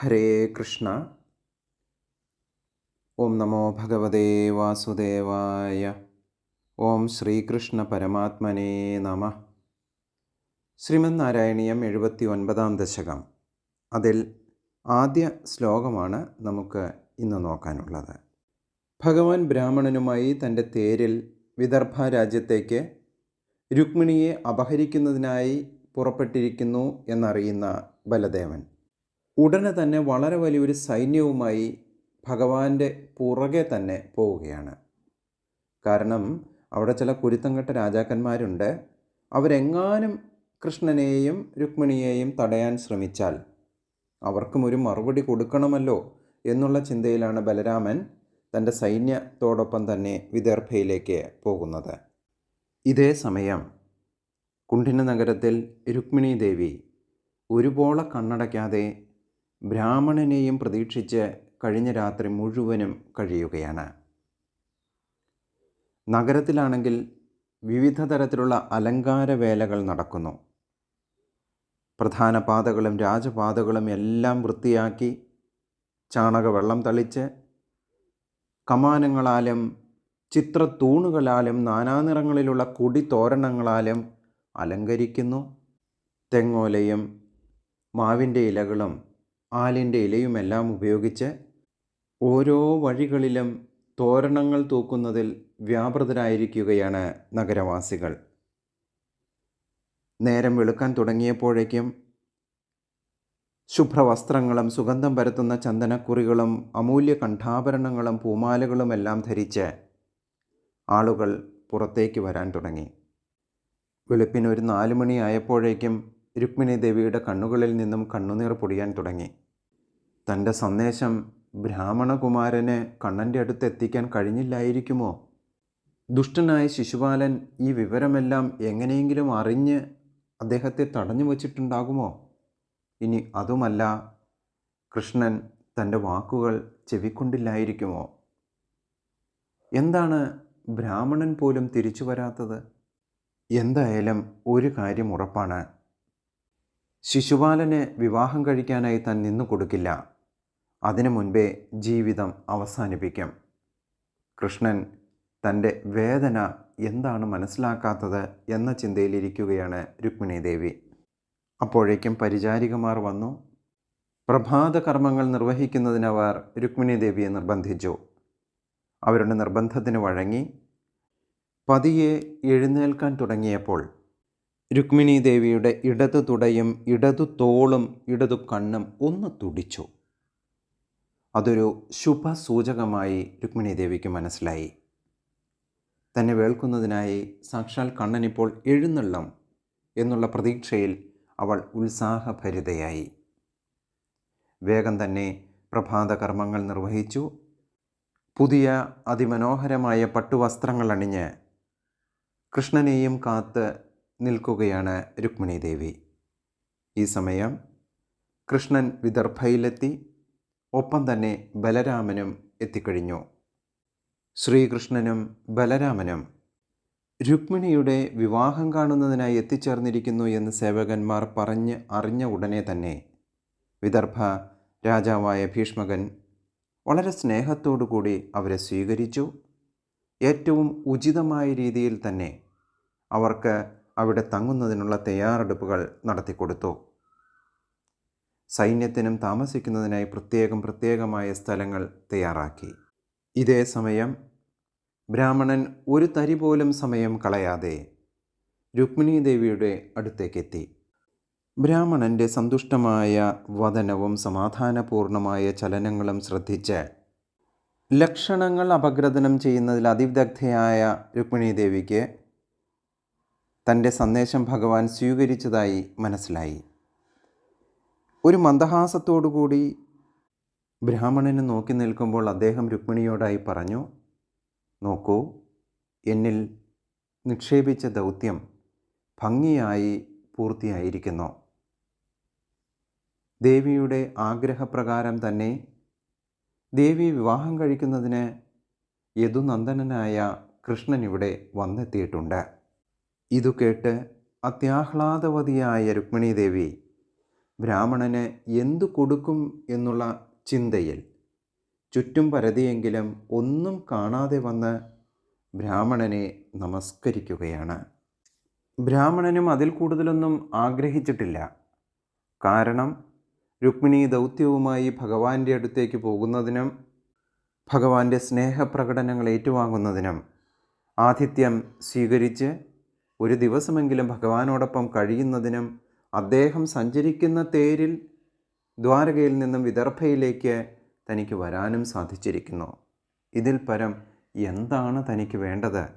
ഹരേ കൃഷ്ണ. ഓം നമോ ഭഗവതേ വാസുദേവായ. ഓം ശ്രീകൃഷ്ണ പരമാത്മനേ നമ. ശ്രീമന് നാരായണീയം എഴുപത്തി ഒൻപതാം ദശകം. അതിൽ ആദ്യ ശ്ലോകമാണ് നമുക്ക് ഇന്ന് നോക്കാനുള്ളത്. ഭഗവാൻ ബ്രാഹ്മണനുമായി തന്റെ തേരിൽ വിദർഭ രാജ്യത്തേക്ക് രുക്മിണിയെ അപഹരിക്കുന്നതിനായി പുറപ്പെട്ടിരിക്കുന്നു എന്നറിയുന്ന ബലദേവൻ. ഉടനെ തന്നെ വളരെ വലിയൊരു സൈന്യവുമായി ഭഗവാന്റെ പുറകെ തന്നെ പോവുകയാണ്. കാരണം അവിടെ ചില കുരുത്തംകെട്ട രാജാക്കന്മാരുണ്ട്. അവരെങ്ങാനും കൃഷ്ണനെയും രുക്മിണിയെയും തടയാൻ ശ്രമിച്ചാൽ അവർക്കും ഒരു മറുപടി കൊടുക്കണമല്ലോ എന്നുള്ള ചിന്തയിലാണ് ബലരാമൻ തന്റെ സൈന്യത്തോടൊപ്പം തന്നെ വിദർഭയിലേക്ക് പോകുന്നത്. ഇതേ സമയം കുണ്ഠിന നഗരത്തിൽ രുക്മിണി ദേവി ഒരുപോള കണ്ണടയ്ക്കാതെ ബ്രാഹ്മണനെയും പ്രതീക്ഷിച്ച് കഴിഞ്ഞ രാത്രി മുഴുവനും കഴിയുകയാണ്. നഗരത്തിലാണെങ്കിൽ വിവിധ തരത്തിലുള്ള അലങ്കാര വേലകൾ നടക്കുന്നു. പ്രധാന പാതകളും രാജപാതകളും എല്ലാം വൃത്തിയാക്കി ചാണകവെള്ളം തളിച്ച് കമാനങ്ങളാലും ചിത്രത്തൂണുകളാലും നാനാനിറങ്ങളിലുള്ള കൊടിത്തോരണങ്ങളാലും അലങ്കരിക്കുന്നു. തെങ്ങോലയും മാവിന്റെ ഇലകളും ആലിന്റെ ഇലയുമെല്ലാം ഉപയോഗിച്ച് ഓരോ വഴികളിലും തോരണങ്ങൾ തൂക്കുന്നതിൽ വ്യാപൃതരായിരിക്കുകയാണ് നഗരവാസികൾ. നേരം വെളുക്കാൻ തുടങ്ങിയപ്പോഴേക്കും ശുഭ്രവസ്ത്രങ്ങളും സുഗന്ധം പരത്തുന്ന ചന്ദനക്കുറികളും അമൂല്യ കണ്ഠാഭരണങ്ങളും പൂമാലകളുമെല്ലാം ധരിച്ച് ആളുകൾ പുറത്തേക്ക് വരാൻ തുടങ്ങി. വെളുപ്പിന് ഒരു നാലു മണിയായപ്പോഴേക്കും രുക്മിണി ദേവിയുടെ കണ്ണുകളിൽ നിന്നും കണ്ണുനീർ പൊടിയാൻ തുടങ്ങി. തന്റെ സന്ദേശം ബ്രാഹ്മണകുമാരന് കണ്ണന്റെ അടുത്ത് എത്തിക്കാൻ കഴിഞ്ഞില്ലായിരിക്കുമോ? ദുഷ്ടനായ ശിശുപാലൻ ഈ വിവരമെല്ലാം എങ്ങനെയെങ്കിലും അറിഞ്ഞ് അദ്ദേഹത്തെ തടഞ്ഞു വച്ചിട്ടുണ്ടാകുമോ? ഇനി അതുമല്ല കൃഷ്ണൻ തന്റെ വാക്കുകൾ ചെവിക്കൊണ്ടില്ലായിരിക്കുമോ? എന്താണ് ബ്രാഹ്മണൻ പോലും തിരിച്ചു വരാത്തത്? എന്തായാലും ഒരു കാര്യം ഉറപ്പാണ്. ശിശുപാലന് വിവാഹം കഴിക്കാനായി താൻ നിന്നു കൊടുക്കില്ല. അതിനു മുൻപേ ജീവിതം അവസാനിപ്പിക്കും. കൃഷ്ണൻ തന്റെ വേദന എന്താണ് മനസ്സിലാക്കാത്തത് എന്ന ചിന്തയിലിരിക്കുകയാണ് രുക്മിണി ദേവി അപ്പോഴേക്കും പരിചാരികമാർ വന്നു. പ്രഭാത കർമ്മങ്ങൾ നിർവഹിക്കുന്നതിനവർ രുക്മിണി ദേവിയെ നിർബന്ധിച്ചു. അവരുടെ നിർബന്ധത്തിന് വഴങ്ങി. പതിയെ എഴുന്നേൽക്കാൻ തുടങ്ങിയപ്പോൾ രുക്മിണി ദേവിയുടെ ഇടതു തുടയും ഇടതു തോളും ഇടതു കണ്ണും ഒന്ന് തുടിച്ചു. അതൊരു ശുഭസൂചകമായി രുക്മിണി ദേവിക്ക് മനസ്സിലായി. തന്നെ വേൾക്കുന്നതിനായി സാക്ഷാൽ കണ്ണനിപ്പോൾ എഴുന്നള്ളം എന്നുള്ള പ്രതീക്ഷയിൽ അവൾ ഉത്സാഹഭരിതയായി. വേഗം തന്നെ പ്രഭാത കർമ്മങ്ങൾ നിർവഹിച്ചു. പുതിയ അതിമനോഹരമായ പട്ടുവസ്ത്രങ്ങൾ അണിഞ്ഞ് കൃഷ്ണനെയും കാത്ത് നിൽക്കുകയാണ് രുക്മിണി ദേവി. ഈ സമയം കൃഷ്ണൻ വിദർഭയിലെത്തി ഒപ്പം തന്നെ ബലരാമനും എത്തിക്കഴിഞ്ഞു. ശ്രീകൃഷ്ണനും ബലരാമനും രുക്മിണിയുടെ വിവാഹം കാണുന്നതിനായി എത്തിച്ചേർന്നിരിക്കുന്നു എന്ന് സേവകന്മാർ പറഞ്ഞ് അറിഞ്ഞ ഉടനെ തന്നെ വിദർഭ രാജാവായ ഭീഷ്മകൻ വളരെ കൂടി അവരെ സ്വീകരിച്ചു. ഏറ്റവും ഉചിതമായ രീതിയിൽ തന്നെ അവർക്ക് അവിടെ തങ്ങുന്നതിനുള്ള തയ്യാറെടുപ്പുകൾ നടത്തിക്കൊടുത്തു. സൈന്യത്തിനും താമസിക്കുന്നതിനായി പ്രത്യേകം പ്രത്യേകമായ സ്ഥലങ്ങൾ തയ്യാറാക്കി. ഇതേ സമയം ബ്രാഹ്മണൻ ഒരു തരി പോലും സമയം കളയാതെ രുക്മിണി ദേവിയുടെ അടുത്തേക്കെത്തി. ബ്രാഹ്മണന്റെ സന്തുഷ്ടമായ വദനവും സമാധാനപൂർണമായ ചലനങ്ങളും ശ്രദ്ധിച്ച് ലക്ഷണങ്ങൾ അപഗ്രഥനം ചെയ്യുന്നതിൽ അതിവിദഗ്ധയായ രുക്മിണി ദേവിക്ക് തന്റെ സന്ദേശം ഭഗവാൻ സ്വീകരിച്ചതായി മനസ്സിലായി. ഒരു മന്ദഹാസത്തോടുകൂടി ബ്രാഹ്മണന് നോക്കി നിൽക്കുമ്പോൾ അദ്ദേഹം രുക്മിണിയോടായി പറഞ്ഞു നോക്കൂ എന്നിൽ നിക്ഷേപിച്ച ദൗത്യം ഭംഗിയായി പൂർത്തിയായിരിക്കുന്നു. ദേവിയുടെ ആഗ്രഹപ്രകാരം തന്നെ ദേവി വിവാഹം കഴിക്കുന്നതിന് യദുനന്ദനനായ കൃഷ്ണൻ ഇവിടെ വന്നെത്തിയിട്ടുണ്ട്. ഇതു കേട്ട് അത്യാഹ്ലാദവതിയായ രുക്മിണി ദേവി ബ്രാഹ്മണന് എന്തു കൊടുക്കും എന്നുള്ള ചിന്തയിൽ ചുറ്റും പരതിയെങ്കിലും ഒന്നും കാണാതെ വന്ന് ബ്രാഹ്മണനെ നമസ്കരിക്കുകയാണ്. ബ്രാഹ്മണനും അതിൽ കൂടുതലൊന്നും ആഗ്രഹിച്ചിട്ടില്ല. കാരണം രുക്മിണി ദൗത്യവുമായി ഭഗവാന്റെ അടുത്തേക്ക് പോകുന്നതിനും ഭഗവാന്റെ സ്നേഹപ്രകടനങ്ങൾ ഏറ്റുവാങ്ങുന്നതിനും ആതിഥ്യം സ്വീകരിച്ച് ഒരു ദിവസമെങ്കിലും ഭഗവാനോടൊപ്പം കഴിയുന്നതിനും അദ്ദേഹം സഞ്ചരിക്കുന്ന തേരിൽ ദ്വാരകയിൽ നിന്നും വിദർഭയിലേക്ക് തനിക്ക് വരാനും സാധിച്ചിരിക്കുന്നു. ഇതിൽ പരം എന്താണ് തനിക്ക് വേണ്ടത്?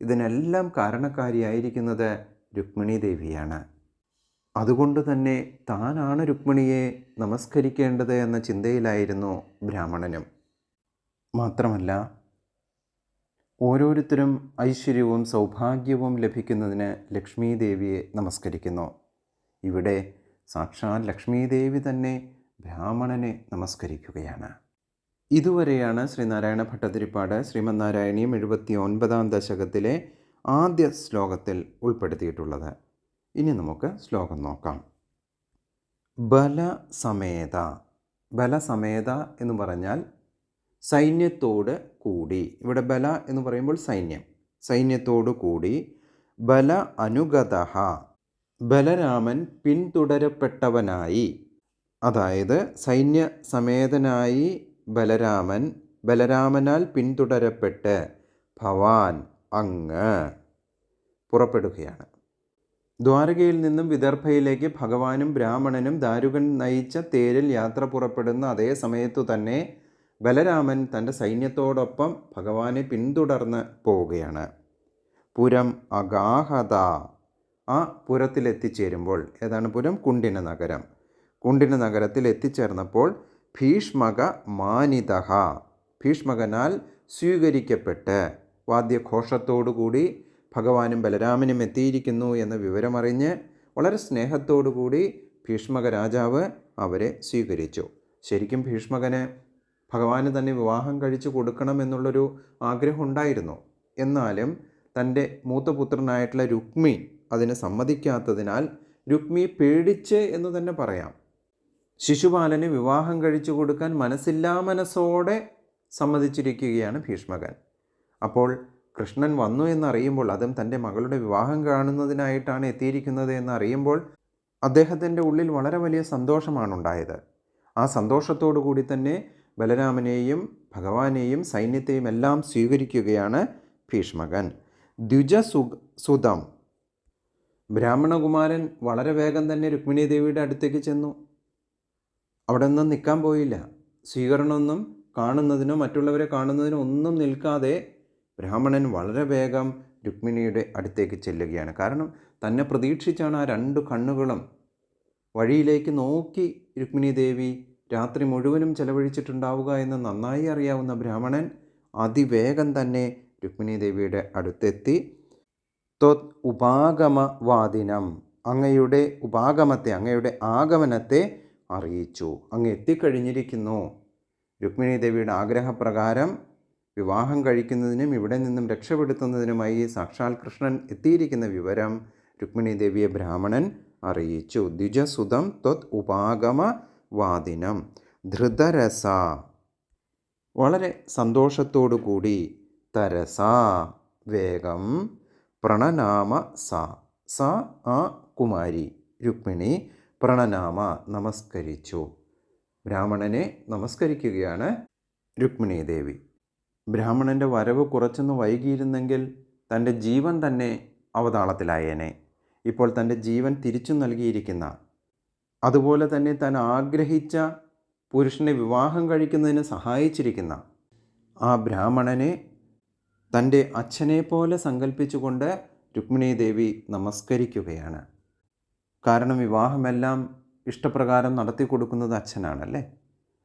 ഇതിനെല്ലാം കാരണക്കാരിയായിരിക്കുന്നത് രുക്മിണി ദേവിയാണ്. അതുകൊണ്ട് തന്നെ താനാണ് രുക്മിണിയെ നമസ്കരിക്കേണ്ടത് എന്ന ചിന്തയിലായിരുന്നു ബ്രാഹ്മണനും. മാത്രമല്ല ഓരോരുത്തരും ഐശ്വര്യവും സൗഭാഗ്യവും ലഭിക്കുന്നതിന് ലക്ഷ്മി ദേവിയെ നമസ്കരിക്കുന്നു. ഇവിടെ സാക്ഷാൽ ലക്ഷ്മി ദേവി തന്നെ ബ്രാഹ്മണനെ നമസ്കരിക്കുകയാണ്. ഇതുവരെയാണ് ശ്രീനാരായണ ഭട്ടതിരിപ്പാട് ശ്രീമന്നാരായണീയം എഴുപത്തി ഒൻപതാം ദശകത്തിലെ ആദ്യ ശ്ലോകത്തിൽ ഉൾപ്പെടുത്തിയിട്ടുള്ളത്. ഇനി നമുക്ക് ശ്ലോകം നോക്കാം. ബലസമേത. ബലസമേത എന്ന് പറഞ്ഞാൽ സൈന്യത്തോട് കൂടി. ഇവിടെ ബല എന്ന് പറയുമ്പോൾ സൈന്യം. സൈന്യത്തോടു കൂടി. ബല അനുഗത ബലരാമൻ പിന്തുടരപ്പെട്ടവനായി. അതായത് സൈന്യ സമേതനായി ബലരാമൻ ബലരാമനാൽ പിന്തുടരപ്പെട്ട് ഭവാൻ അങ്ങ് പുറപ്പെടുകയാണ്. ദ്വാരകയിൽ നിന്നും വിദർഭയിലേക്ക് ഭഗവാനും ബ്രാഹ്മണനും ദാരുകൻ നയിച്ച തേരിൽ യാത്ര പുറപ്പെടുന്ന അതേ സമയത്തു തന്നെ ബലരാമൻ തന്റെ സൈന്യത്തോടൊപ്പം ഭഗവാനെ പിന്തുടർന്ന് പോവുകയാണ്. പുരം അഗാഹത. ആ പുരത്തിലെത്തിച്ചേരുമ്പോൾ ഏതാണ് പുരം? കുണ്ടിന നഗരം. കുണ്ടിന നഗരത്തിൽ എത്തിച്ചേർന്നപ്പോൾ ഭീഷ്മക മാനിതഹ. ഭീഷ്മകനാൽ സ്വീകരിക്കപ്പെട്ട് വാദ്യഘോഷത്തോടുകൂടി ഭഗവാനും ബലരാമനും എത്തിയിരിക്കുന്നു എന്ന വിവരമറിഞ്ഞ് വളരെ സ്നേഹത്തോടുകൂടി ഭീഷ്മക രാജാവ് അവരെ സ്വീകരിച്ചു. ശരിക്കും ഭീഷ്മകന് ഭഗവാന് തന്നെ വിവാഹം കഴിച്ചു കൊടുക്കണമെന്നുള്ളൊരു ആഗ്രഹം ഉണ്ടായിരുന്നു എന്നാലും തന്റെ മൂത്തപുത്രനായിട്ടുള്ള രുക്മി അതിന് സമ്മതിക്കാത്തതിനാൽ രുക്മി പേടിച്ച് എന്ന് തന്നെ പറയാം. ശിശുപാലന് വിവാഹം കഴിച്ചു കൊടുക്കാൻ മനസ്സില്ലാ മനസ്സോടെ സമ്മതിച്ചിരിക്കുകയാണ് ഭീഷ്മകൻ. അപ്പോൾ കൃഷ്ണൻ വന്നു എന്നറിയുമ്പോൾ അതും തന്റെ മകളുടെ വിവാഹം കാണുന്നതിനായിട്ടാണ് എത്തിയിരിക്കുന്നത് എന്നറിയുമ്പോൾ അദ്ദേഹത്തിന്റെ ഉള്ളിൽ വളരെ വലിയ സന്തോഷമാണ് ഉണ്ടായത് ആ സന്തോഷത്തോടു കൂടി തന്നെ ബലരാമനെയും ഭഗവാനെയും സൈന്യത്തെയും എല്ലാം സ്വീകരിക്കുകയാണ് ഭീഷ്മകൻ. ദ്വിജ സുതം. ബ്രാഹ്മണകുമാരൻ വളരെ വേഗം തന്നെ രുക്മിണി ദേവിയുടെ അടുത്തേക്ക് ചെന്നു. അവിടെ ഒന്നും നിൽക്കാൻ പോയില്ല. സ്വീകരണമൊന്നും കാണുന്നതിനോ മറ്റുള്ളവരെ കാണുന്നതിനോ ഒന്നും നിൽക്കാതെ ബ്രാഹ്മണൻ വളരെ വേഗം രുക്മിണിയുടെ അടുത്തേക്ക് ചെല്ലുകയാണ്. കാരണം തന്നെ പ്രതീക്ഷിച്ചാണ് ആ രണ്ട് കണ്ണുകളും വഴിയിലേക്ക് നോക്കി രുക്മിണി ദേവി രാത്രി മുഴുവനും ചെലവഴിച്ചിട്ടുണ്ടാവുക എന്ന് നന്നായി അറിയാവുന്ന ബ്രാഹ്മണൻ അതിവേഗം തന്നെ രുക്മിണി ദേവിയുടെ അടുത്തെത്തി. ത്വത് ഉപാഗമവാദിനം. അങ്ങയുടെ ഉപാഗമത്തെ അങ്ങയുടെ ആഗമനത്തെ അറിയിച്ചു. അങ്ങ് എത്തിക്കഴിഞ്ഞിരിക്കുന്നു. രുക്മിണി ദേവിയുടെ ആഗ്രഹപ്രകാരം വിവാഹം കഴിക്കുന്നതിനും ഇവിടെ നിന്നും രക്ഷപ്പെടുത്തുന്നതിനുമായി സാക്ഷാൽ കൃഷ്ണൻ എത്തിയിരിക്കുന്ന വിവരം രുക്മിണി ദേവിയെ ബ്രാഹ്മണൻ അറിയിച്ചു. ദ്വിജസുതം ത്വത് ഉപാഗമ വാദിനം. ധൃതരസ. വളരെ സന്തോഷത്തോടു കൂടി തരസ. വേഗം. പ്രണനാമ സ. സ ആ കുമാരി. രുക്മിണി പ്രണനാമ നമസ്കരിച്ചു. ബ്രാഹ്മണനെ നമസ്കരിക്കുകയാണ് രുക്മിണി ദേവി. ബ്രാഹ്മണന്റെ വരവ് കുറച്ചൊന്ന് വൈകിയിരുന്നെങ്കിൽ തന്റെ ജീവൻ തന്നെ അവതാളത്തിലായേനെ. ഇപ്പോൾ തന്റെ ജീവൻ തിരിച്ചു നൽകിയിരിക്കുന്ന അതുപോലെ തന്നെ താൻ ആഗ്രഹിച്ച പുരുഷനെ വിവാഹം കഴിക്കുന്നതിന് സഹായിച്ചിരിക്കുന്ന ആ ബ്രാഹ്മണനെ തന്റെ അച്ഛനെ പോലെ സങ്കല്പിച്ചുകൊണ്ട് രുക്മിണി ദേവി നമസ്കരിക്കുകയാണ്. കാരണം വിവാഹമെല്ലാം ഇഷ്ടപ്രകാരം നടത്തി കൊടുക്കുന്നത് അച്ഛനാണല്ലേ?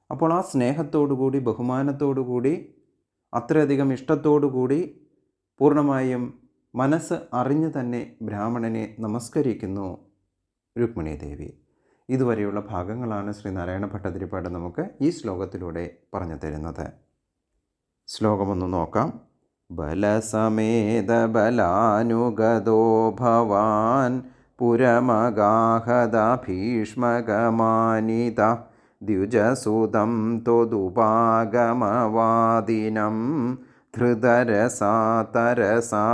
അപ്പോൾ ആ സ്നേഹത്തോടുകൂടി ബഹുമാനത്തോടുകൂടി അത്രയധികം ഇഷ്ടത്തോടുകൂടി പൂർണമായും മനസ്സ് അറിഞ്ഞു തന്നെ ബ്രാഹ്മണനെ നമസ്കരിക്കുന്നു രുക്മിണി ദേവി. ഇതുവരെയുള്ള ഭാഗങ്ങളാണ് ശ്രീനാരായണ ഭട്ടതിരിപ്പാട് നമുക്ക് ഈ ശ്ലോകത്തിലൂടെ പറഞ്ഞു തരുന്നത്. ശ്ലോകമൊന്ന് നോക്കാം. ബലസമേത ബലാനുഗതോ ഭവാൻ പുരമഗാഹദ ഭീഷ്മഗമാനിത ദ്വിജസുതം തൊതുപാഗമവാദിനം ധൃതരസാ തരസാ